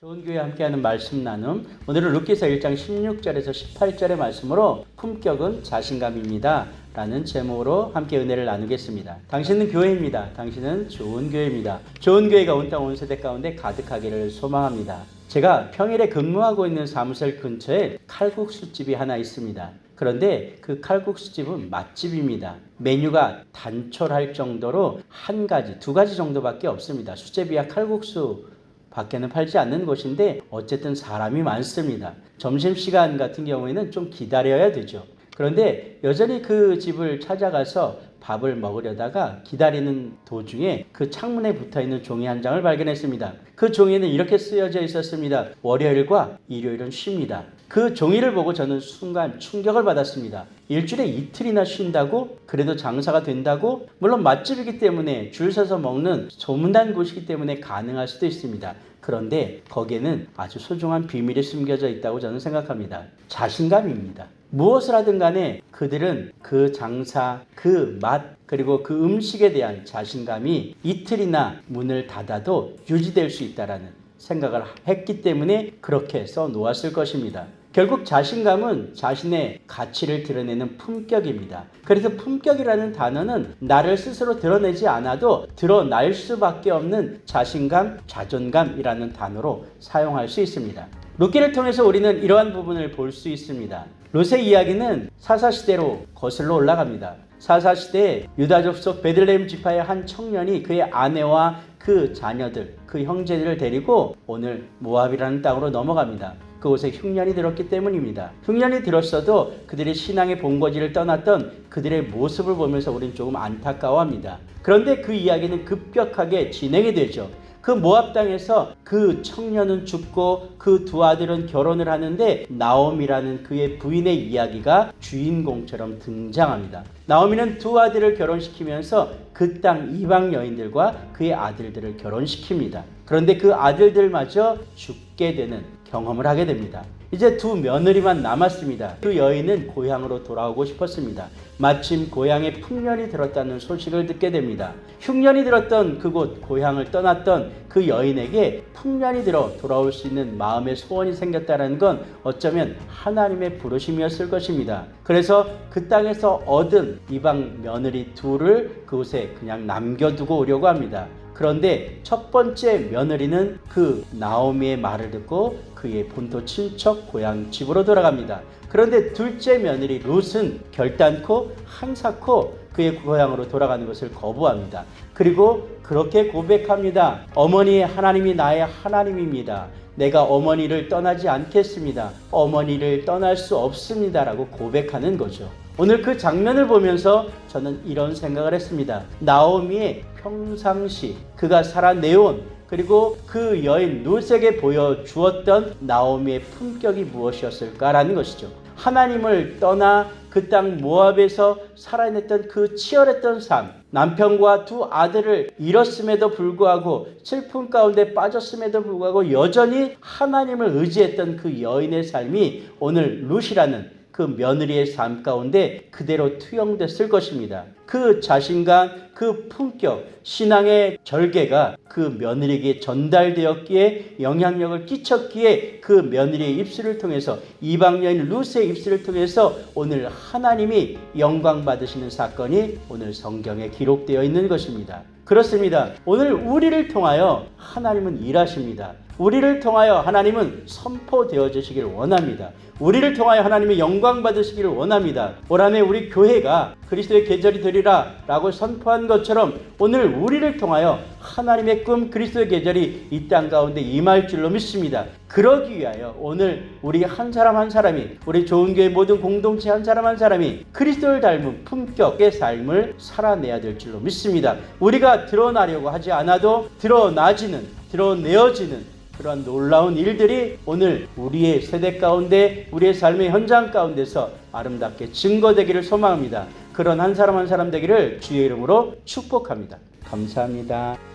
좋은 교회 함께하는 말씀 나눔. 오늘은 루키서 1장 16절에서 18절의 말씀으로 품격은 자신감입니다. 라는 제목으로 함께 은혜를 나누겠습니다. 당신은 교회입니다. 당신은 좋은 교회입니다. 좋은 교회가 온 땅 온 세대 가운데 가득하기를 소망합니다. 제가 평일에 근무하고 있는 사무실 근처에 칼국수집이 하나 있습니다. 그런데 그 칼국수집은 맛집입니다. 메뉴가 단촐할 정도로 한 가지, 두 가지 정도밖에 없습니다. 수제비와 칼국수 밖에는 팔지 않는 곳인데 어쨌든 사람이 많습니다. 점심시간 같은 경우에는 좀 기다려야 되죠. 그런데 여전히 그 집을 찾아가서 밥을 먹으려다가 기다리는 도중에 그 창문에 붙어 있는 종이 한 장을 발견했습니다. 그 종이는 이렇게 쓰여져 있었습니다. 월요일과 일요일은 쉽니다. 그 종이를 보고 저는 순간 충격을 받았습니다. 일주일에 이틀이나 쉰다고? 그래도 장사가 된다고? 물론 맛집이기 때문에 줄 서서 먹는 소문난 곳이기 때문에 가능할 수도 있습니다. 그런데 거기에는 아주 소중한 비밀이 숨겨져 있다고 저는 생각합니다. 자신감입니다. 무엇을 하든 간에 그들은 그 장사, 그 맛, 그리고 그 음식에 대한 자신감이 이틀이나 문을 닫아도 유지될 수 있다라는 생각을 했기 때문에 그렇게 써 놓았을 것입니다. 결국 자신감은 자신의 가치를 드러내는 품격입니다. 그래서 품격이라는 단어는 나를 스스로 드러내지 않아도 드러날 수밖에 없는 자신감, 자존감이라는 단어로 사용할 수 있습니다. 룻기를 통해서 우리는 이러한 부분을 볼 수 있습니다. 롯의 이야기는 사사시대로 거슬러 올라갑니다. 사사시대에 유다족 속 베들레헴 지파의 한 청년이 그의 아내와 그 자녀들, 그 형제들을 데리고 오늘 모압이라는 땅으로 넘어갑니다. 그곳에 흉년이 들었기 때문입니다. 흉년이 들었어도 그들의 신앙의 본거지를 떠났던 그들의 모습을 보면서 우리는 조금 안타까워합니다. 그런데 그 이야기는 급격하게 진행이 되죠. 그 모압 땅에서 그 청년은 죽고 그 두 아들은 결혼을 하는데 나옴이라는 그의 부인의 이야기가 주인공처럼 등장합니다. 나오미는 두 아들을 결혼시키면서 그 땅 이방 여인들과 그의 아들들을 결혼시킵니다. 그런데 그 아들들마저 죽게 되는 경험을 하게 됩니다. 이제 두 며느리만 남았습니다. 그 여인은 고향으로 돌아오고 싶었습니다. 마침 고향에 풍년이 들었다는 소식을 듣게 됩니다. 흉년이 들었던 그곳 고향을 떠났던 그 여인에게 풍년이 들어 돌아올 수 있는 마음의 소원이 생겼다는 건 어쩌면 하나님의 부르심이었을 것입니다. 그래서 그 땅에서 얻은 이방 며느리 둘을 그곳에 그냥 남겨두고 오려고 합니다. 그런데 첫 번째 며느리는 그 나오미의 말을 듣고 그의 본토 친척 고향 집으로 돌아갑니다. 그런데 둘째 며느리 룻은 결단코 한사코 그의 고향으로 돌아가는 것을 거부합니다. 그리고 그렇게 고백합니다. 어머니의 하나님이 나의 하나님입니다. 내가 어머니를 떠나지 않겠습니다. 어머니를 떠날 수 없습니다라고 고백하는 거죠. 오늘 그 장면을 보면서 저는 이런 생각을 했습니다. 나오미의 평상시 그가 살아내온 그리고 그 여인 룻에게 보여주었던 나오미의 품격이 무엇이었을까라는 것이죠. 하나님을 떠나 그 땅 모압에서 살아냈던 그 치열했던 삶, 남편과 두 아들을 잃었음에도 불구하고 슬픔 가운데 빠졌음에도 불구하고 여전히 하나님을 의지했던 그 여인의 삶이 오늘 룻이라는 그 며느리의 삶 가운데 그대로 투영됐을 것입니다. 그 자신감, 그 품격, 신앙의 절개가 그 며느리에게 전달되었기에 영향력을 끼쳤기에 그 며느리의 입술을 통해서 이방 여인 루스의 입술을 통해서 오늘 하나님이 영광 받으시는 사건이 오늘 성경에 기록되어 있는 것입니다. 그렇습니다. 오늘 우리를 통하여 하나님은 일하십니다. 우리를 통하여 하나님은 선포되어지시길 원합니다. 우리를 통하여 하나님의 영광 받으시기를 원합니다. 올 한해 우리 교회가 그리스도의 계절이 되리라 라고 선포한 것처럼 오늘 우리를 통하여 하나님의 꿈 그리스도의 계절이 이 땅 가운데 임할 줄로 믿습니다. 그러기 위하여 오늘 우리 한 사람 한 사람이 우리 좋은 교회 모든 공동체 한 사람 한 사람이 그리스도를 닮은 품격의 삶을 살아내야 될 줄로 믿습니다. 우리가 드러나려고 하지 않아도 드러나지는 드러내어지는 그런 놀라운 일들이 오늘 우리의 세대 가운데 우리의 삶의 현장 가운데서 아름답게 증거되기를 소망합니다. 그런 한 사람 한 사람 되기를 주의 이름으로 축복합니다. 감사합니다.